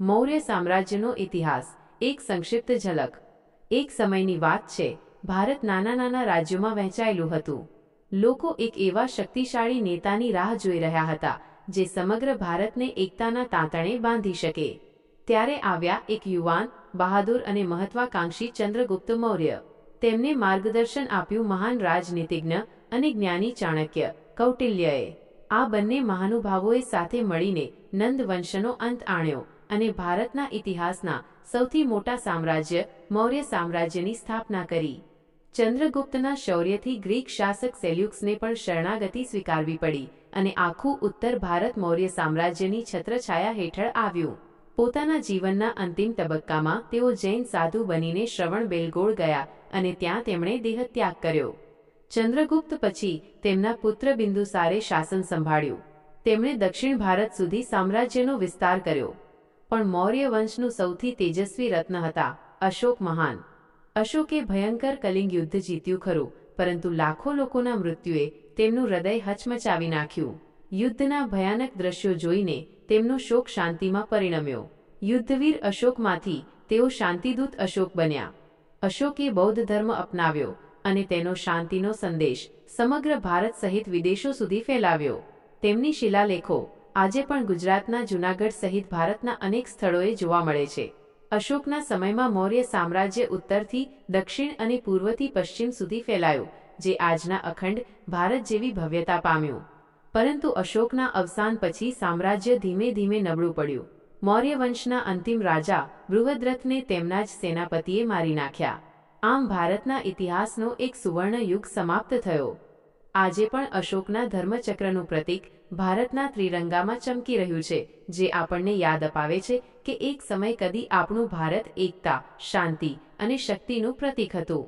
મૌર્ય સામ્રાજ્યનો ઇતિહાસ. એક સંક્ષિપ્ત ઝલક. એક સમયની વાત છે, ભારત નાના નાના રાજ્યોમાં વહેંચાયેલું હતું. લોકો એક એવા શક્તિશાળી નેતાની રાહ જોઈ રહ્યા હતા, જે સમગ્ર ભારતને એકતાના તાંતણે બાંધી શકે. ત્યારે આવ્યા એક યુવાન, બહાદુર અને મહત્વાકાંક્ષી ચંદ્રગુપ્ત મૌર્ય. તેમને માર્ગદર્શન આપ્યું મહાન રાજનીતિજ્ઞ અને જ્ઞાની ચાણક્ય, કૌટિલ્યએ. આ બંને મહાનુભાવોએ સાથે મળીને નંદ વંશનો અંત આણ્યો. અને ભારતના ઇતિહાસના સૌથી મોટા સામ્રાજ્ય મૌર્ય સામ્રાજ્યની સ્થાપના કરી. ચંદ્રગુપ્તના શૌર્યથી ગ્રીક શાસક સેલ્યુક્સને પણ શરણાગતિ સ્વીકારવી પડી અને આખું ઉત્તર ભારત મૌર્ય સામ્રાજ્યની છત્રછાયા હેઠળ આવ્યું. પોતાના જીવનના અંતિમ તબક્કામાં તેઓ જૈન સાધુ બનીને શ્રવણ બેલગોળ ગયા અને ત્યાં તેમણે દેહત્યાગ કર્યો. ચંદ્રગુપ્ત પછી તેમના પુત્ર બિંદુસારે શાસન સંભાળ્યું. તેમણે દક્ષિણ ભારત સુધી સામ્રાજ્યનો વિસ્તાર કર્યો. પણ મૌર્ય વંશનું સૌથી તેજસ્વી રત્ન હતા, અશોક મહાન. અશોકે ભયંકર કલિંગ યુદ્ધ જીત્યું ખરું, પરંતુ લાખો લોકોના મૃત્યુએ તેમનું હૃદય હચમચાવી નાખ્યું. યુદ્ધના ભયાનક દ્રશ્યો જોઈને તેમનો શોક શાંતિમાં પરિણમ્યો. યુદ્ધવીર અશોકમાંથી તેઓ શાંતિદૂત અશોક બન્યા. અશોકે બૌદ્ધ ધર્મ અપનાવ્યો અને તેનો શાંતિનો સંદેશ સમગ્ર ભારત સહિત વિદેશો સુધી ફેલાવ્યો. તેમની શિલાલેખો આજે પણ ગુજરાતના જૂનાગઢ સહિત ભારતના અનેક સ્થળોએ જોવા મળે છે. અશોકના સમયમાં મૌર્ય સામ્રાજ્ય ઉત્તરથી દક્ષિણ અને પૂર્વથી પશ્ચિમ સુધી ફેલાયું, જે આજના અખંડ ભારત જેવી ભવ્યતા પામ્યું. પરંતુ અશોકના અવસાન પછી સામ્રાજ્ય ધીમે ધીમે નબળું પડ્યું. મૌર્ય વંશના અંતિમ રાજા બૃહદ્રથને તેમના જ સેનાપતિએ મારી નાખ્યા. આમ ભારતના ઇતિહાસનો એક સુવર્ણ યુગ સમાપ્ત થયો. આજે પણ અશોકના ધર્મચક્રનું પ્રતીક ભારતના ત્રિરંગામાં ચમકી રહ્યું છે, જે આપણને યાદ અપાવે છે કે એક સમય કદી આપણું ભારત, એકતા, શાંતિ અને શક્તિનું પ્રતીક હતું.